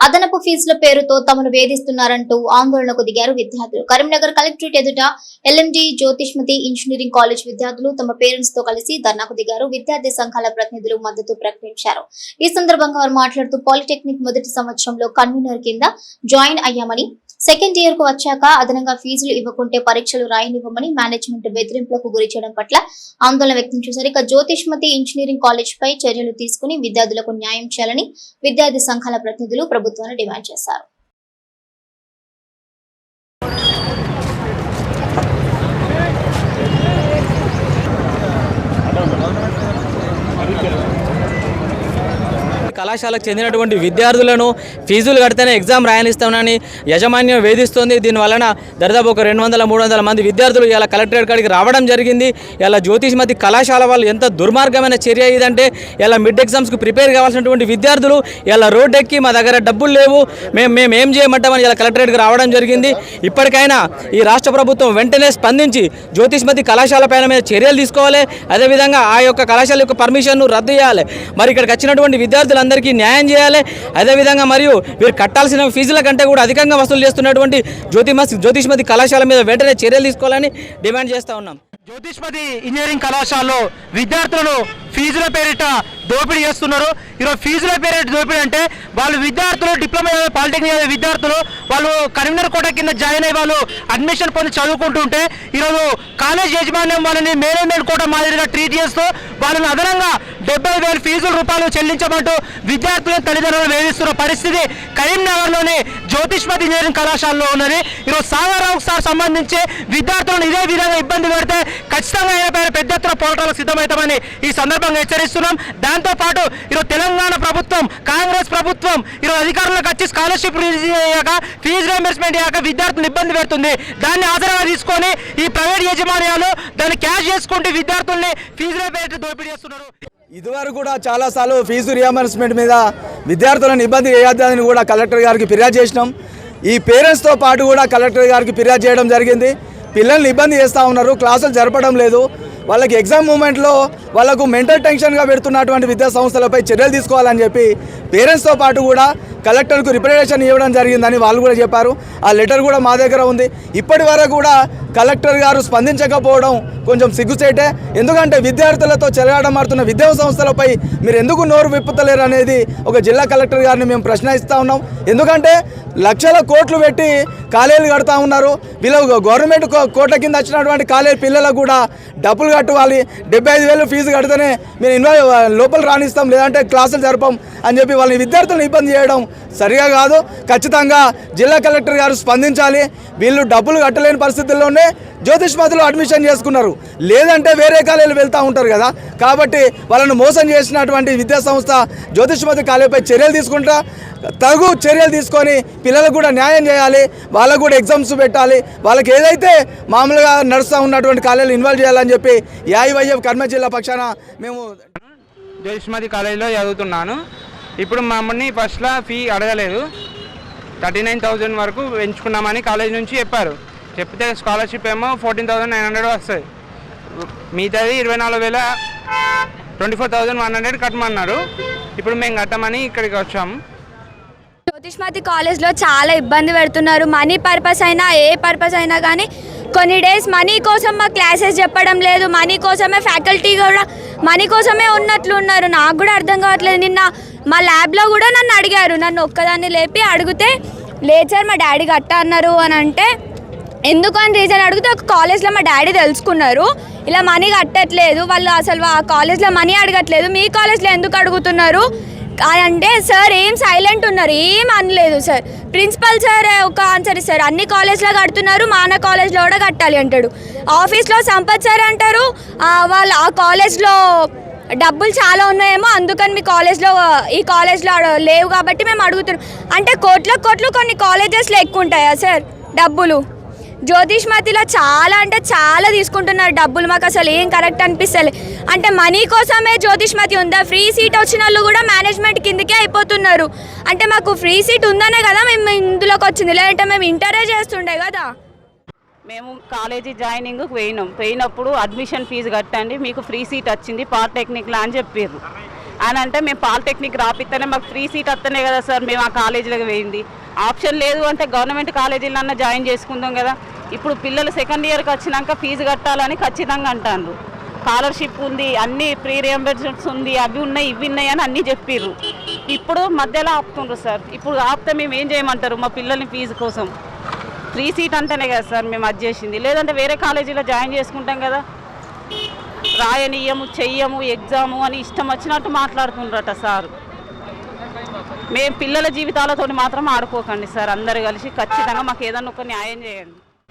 అదనపు ఫీజుల పేరుతో తమను వేధిస్తున్నారంటూ ఆందోళనకు దిగారు విద్యార్థులు. కరీంనగర్ కలెక్టరేట్ ఎదుట L M D Jyothishmathi engineering college విద్యార్థులు తమ పేరెంట్స్తో కలిసి ధర్నాకు దిగారు. విద్యార్థి సంఘాల ప్రతినిధులు మద్దతు ప్రకటించారు. ఈ సందర్భంగా వారు మాట్లాడుతూ పాలిటెక్నిక్ మొదటి సంవత్సరంలో కన్వీనర్ కింద జాయిన్ అయ్యామని సెకండ్ ఇయర్కు వచ్చాక అదనంగా ఫీజులు ఇవ్వకుంటే పరీక్షలు రాయనివ్వమని మేనేజ్మెంట్ బెదిరింపులకు గురి చేయడం పట్ల ఆందోళన వ్యక్తం చేశారు. ఇక జ్యోతిష్మతి ఇంజనీరింగ్ కాలేజ్ పై చర్యలు తీసుకుని విద్యార్థులకు న్యాయం చేయాలని విద్యార్థి సంఘాల ప్రతినిధులు ప్రభుత్వాన్ని డిమాండ్ చేశారు. కళాశాలకు చెందినటువంటి విద్యార్థులను ఫీజులు కడితేనే ఎగ్జామ్ రాయనిస్తామని యజమాన్యం వేధిస్తుంది. దీనివలన దాదాపు ఒక రెండు వందల మూడు వందల మంది విద్యార్థులు ఇలా కలెక్టరేట్ కాడికి రావడం జరిగింది. ఇలా జ్యోతిష్మతి కళాశాల వాళ్ళు ఎంత దుర్మార్గమైన చర్య ఇదంటే ఇలా మిడ్ ఎగ్జామ్స్కి ప్రిపేర్ కావాల్సినటువంటి విద్యార్థులు ఇలా రోడ్ ఎక్కి మా దగ్గర డబ్బులు లేవు మేము మేము ఏం చేయమంటామని ఇలా కలెక్టరేట్కి రావడం జరిగింది. ఇప్పటికైనా ఈ రాష్ట్ర ప్రభుత్వం వెంటనే స్పందించి జ్యోతిష్మతి కళాశాల పైన మీద చర్యలు తీసుకోవాలి. అదేవిధంగా ఆ యొక్క కళాశాల యొక్క పర్మిషన్ను రద్దు చేయాలి. మరి ఇక్కడికి వచ్చినటువంటి విద్యార్థులందరికీ న్యాయం చేయాలి. అదేవిధంగా మరియు వీరు కట్టాల్సిన ఫీజుల కంటే కూడా అధికంగా వసూలు చేస్తున్నటువంటి జ్యోతిమతి జ్యోతిష్మతి కళాశాల మీద వెంటనే చర్యలు తీసుకోవాలని డిమాండ్ చేస్తూ ఉన్నాం. జ్యోతిష్పతి ఇంజనీరింగ్ కళాశాలలో విద్యార్థులను ఫీజుల పేరిట దోపిడీ చేస్తున్నారు. ఈరోజు ఫీజుల పేరిట దోపిడీ అంటే వాళ్ళు విద్యార్థులు డిప్లొమా చదివే పాలిటెక్నిక్ చదివే విద్యార్థులు వాళ్ళు కరీంనగర్ కోట కింద జాయిన్ అయ్యి వాళ్ళు అడ్మిషన్ పొంది చదువుకుంటుంటే ఈరోజు కాలేజ్ యాజమాన్యం వాళ్ళని మేనేజ్మెంట్ కోట మాదిరిగా ట్రీట్ చేస్తూ వాళ్ళని అదనంగా డెబ్బై వేల ఫీజుల రూపాయలు చెల్లించమంటూ విద్యార్థులను తల్లిదండ్రులు వేధిస్తున్న పరిస్థితి కరీంనగర్లోని జ్యోతిష్మతి ఇంజనీరింగ్ కళాశాలలో ఉన్నది. ఈరోజు సాగారావుకు సార్ సంబంధించి విద్యార్థులను ఇదే విధంగా ఇబ్బంది పెడితే ఖచ్చితంగా ఆయన పెద్ద ఎత్తున పోరాటాలకు సిద్ధమవుతామని ఈ సందర్భంగా హెచ్చరిస్తున్నాం. దాంతోపాటు ఈరోజు తెలంగాణ ప్రభుత్వం కాంగ్రెస్ ప్రభుత్వం ఈరోజు అధికారంలోకి వచ్చి స్కాలర్షిప్ రిలీజ్ అయ్యాక ఫీజు రియంబర్స్మెంట్ అయ్యాక విద్యార్థులను ఇబ్బంది పెడుతుంది. దాన్ని ఆధారంగా తీసుకొని ఈ ప్రైవేట్ యాజమాన్యాలు దాన్ని క్యాష్ చేసుకుంటూ విద్యార్థుల్ని ఫీజు పేరిట దోపిడీ చేస్తున్నారు. ఇదివరకు కూడా చాలాసార్లు ఫీజు రియంబర్స్మెంట్ మీద విద్యార్థులను ఇబ్బంది చేయొద్దని కూడా కలెక్టర్ గారికి ఫిర్యాదు చేసినాం. ఈ పేరెంట్స్తో పాటు కూడా కలెక్టర్ గారికి ఫిర్యాదు చేయడం జరిగింది. పిల్లల్ని ఇబ్బంది చేస్తూ ఉన్నారు క్లాసులు జరపడం లేదు. వాళ్ళకి ఎగ్జామ్ మూమెంట్లో వాళ్ళకు మెంటల్ టెన్షన్గా పెడుతున్నటువంటి విద్యా సంస్థలపై చర్యలు తీసుకోవాలని చెప్పి పేరెంట్స్తో పాటు కూడా కలెక్టర్కు రిప్రజెంటేషన్ ఇవ్వడం జరిగిందని వాళ్ళు కూడా చెప్పారు. ఆ లెటర్ కూడా మా దగ్గర ఉంది. ఇప్పటి వరకు కూడా కలెక్టర్ గారు స్పందించకపోవడం కొంచెం సిగ్గుచేటే. ఎందుకంటే విద్యార్థులతో చెలగాటమాడుతున్న విద్యా సంస్థలపై మీరు ఎందుకు నోరు విప్పుతలేరు అనేది ఒక జిల్లా కలెక్టర్ గారిని మేము ప్రశ్నిస్తూ ఉన్నాం. ఎందుకంటే లక్షల కోట్లు పెట్టి కాలేజీలు కడతా ఉన్నారు. వీళ్ళు గవర్నమెంట్ కోట కోట్ల కింద వచ్చినటువంటి కాలేజీ పిల్లలకు కూడా డబ్బులు కట్టువాలి డెబ్బై ఐదు వేలు ఫీజు కడితేనే మేము ఇన్వాల్వ్ లోపల రాణిస్తాం. లేదంటే క్లాసులు జరపం అని చెప్పి వాళ్ళని విద్యార్థులను ఇబ్బంది చేయడం సరిగా కాదు. ఖచ్చితంగా జిల్లా కలెక్టర్ గారు స్పందించాలి. వీళ్ళు డబ్బులు కట్టలేని పరిస్థితుల్లోనే జ్యోతిష్మతిలో అడ్మిషన్ చేసుకున్నారు. లేదంటే వేరే కాలేజీలు వెళ్తూ ఉంటారు కదా. కాబట్టి వాళ్ళను మోసం చేసినటువంటి విద్యా సంస్థ జ్యోతిష్మతి కాలేజీపై చర్యలు తీసుకుంటా తగు చర్యలు తీసుకొని పిల్లలకు కూడా న్యాయం చేయాలి. వాళ్ళకు కూడా ఎగ్జామ్స్ పెట్టాలి. వాళ్ళకి ఏదైతే మామూలుగా నడుస్తూ ఉన్నటువంటి కాలేజీలు ఇన్వాల్వ్ చేయాలని చెప్పి యాఐవైఎఫ్ కర్మ జిల్లా పక్షాన మేము జ్యోతిష్మతి కాలేజీలో చదువుతున్నాను. ఇప్పుడు మమ్మల్ని ఫస్ట్లో ఫీ అడగలేదు. థర్టీ నైన్ థౌజండ్ వరకు పెంచుకున్నామని కాలేజ్ నుంచి చెప్పారు. చెప్తే స్కాలర్షిప్ ఏమో ఫోర్టీన్ థౌజండ్ నైన్ హండ్రెడ్ వస్తుంది మిగతాది ఇరవై నాలుగు వేల twenty four thousand one hundred కట్టమన్నారు. ఇప్పుడు మేము కట్టమని ఇక్కడికి వచ్చాము. జ్యోతిష్మతి కాలేజ్లో చాలా ఇబ్బంది పెడుతున్నారు. మనీ పర్పస్ అయినా ఏ పర్పస్ అయినా కానీ కొన్ని డేస్ మనీ కోసం మా క్లాసెస్ చెప్పడం లేదు. మనీ కోసమే ఫ్యాకల్టీ కూడా మనీ కోసమే ఉన్నట్లు ఉన్నారు. నాకు కూడా అర్థం కావట్లేదు. నిన్న మా ల్యాబ్లో కూడా నన్ను అడిగారు. నన్ను ఒక్కదాన్ని లేపి అడిగితే లేచారు మా డాడీ గట్ట అన్నారు అని అంటే ఎందుకు? అని రీజన్ అడిగితే ఒక కాలేజ్లో మా డాడీ తెలుసుకున్నారు. ఇలా మనీ కట్టట్లేదు. వాళ్ళు అసలు ఆ కాలేజ్లో మనీ అడగట్లేదు. మీ కాలేజ్లో ఎందుకు అడుగుతున్నారు? అని అంటే సార్ ఏం సైలెంట్ ఉన్నారు? ఏం అనలేదు సార్. ప్రిన్సిపల్ సార్ ఒక ఆన్సర్ ఇస్తారు. అన్ని కాలేజ్లో కడుతున్నారు మాన కాలేజ్లో కూడా కట్టాలి అంటాడు. ఆఫీస్లో సంపత్ సార్ అంటారు వాళ్ళు ఆ కాలేజ్లో డబ్బులు చాలా ఉన్నాయేమో అందుకని మీ కాలేజ్లో ఈ కాలేజ్లో లేవు కాబట్టి మేము అడుగుతున్నాం. అంటే కోట్ల కోట్లు కొన్ని కాలేజెస్లో ఎక్కువ ఉంటాయా సార్ డబ్బులు? జ్యోతిష్మతిలో చాలా అంటే చాలా తీసుకుంటున్నారు డబ్బులు. మాకు అసలు ఏం కరెక్ట్ అనిపిస్తలే. అంటే మనీ కోసమే జ్యోతిష్మతి ఉందా? ఫ్రీ సీట్ వచ్చిన వాళ్ళు కూడా మేనేజ్మెంట్ కిందకే అయిపోతున్నారు. అంటే మాకు ఫ్రీ సీట్ ఉందనే కదా మేము ఇందులోకి వచ్చింది. లేదంటే మేము ఇంటరే చేస్తుండే కదా. మేము కాలేజీ జాయినింగ్ పోయినాం. పోయినప్పుడు అడ్మిషన్ ఫీజు కట్టండి మీకు ఫ్రీ సీట్ వచ్చింది పాలిటెక్నిక్లో అని చెప్పారు అని అంటే మేము పాలిటెక్నిక్ రాపిస్తేనే మాకు ఫ్రీ సీట్ వస్తేనే కదా సార్ మేము ఆ కాలేజీలోకి పోయింది. ఆప్షన్ లేదు అంటే గవర్నమెంట్ కాలేజీలన్నా జాయిన్ చేసుకుందాం కదా. ఇప్పుడు పిల్లలు సెకండ్ ఇయర్కి వచ్చినాక ఫీజు కట్టాలని ఖచ్చితంగా అంటారు స్కాలర్షిప్ ఉంది అన్ని ప్రీ రియంబర్స్మెంట్స్ ఉంది అవి ఉన్నాయి ఇవి ఉన్నాయి అని అన్నీ చెప్పిర్రు. ఇప్పుడు మధ్యలో ఆపుతుండ్రు సార్. ఇప్పుడు ఆపితే మేము ఏం చేయమంటారు? మా పిల్లల్ని ఫీజు కోసం. ఫ్రీ సీట్ అంటేనే కదా సార్ మేము అది చేసింది. లేదంటే వేరే కాలేజీలో జాయిన్ చేసుకుంటాం కదా. రాయనీయము చెయ్యము ఎగ్జాము అని ఇష్టం వచ్చినట్టు మాట్లాడుతుండ్రట సార్. మేము పిల్లల జీవితాలతో మాత్రం ఆడుకోకండి సార్. అందరు కలిసి ఖచ్చితంగా మాకు ఏదన్నా ఒక న్యాయం చేయండి.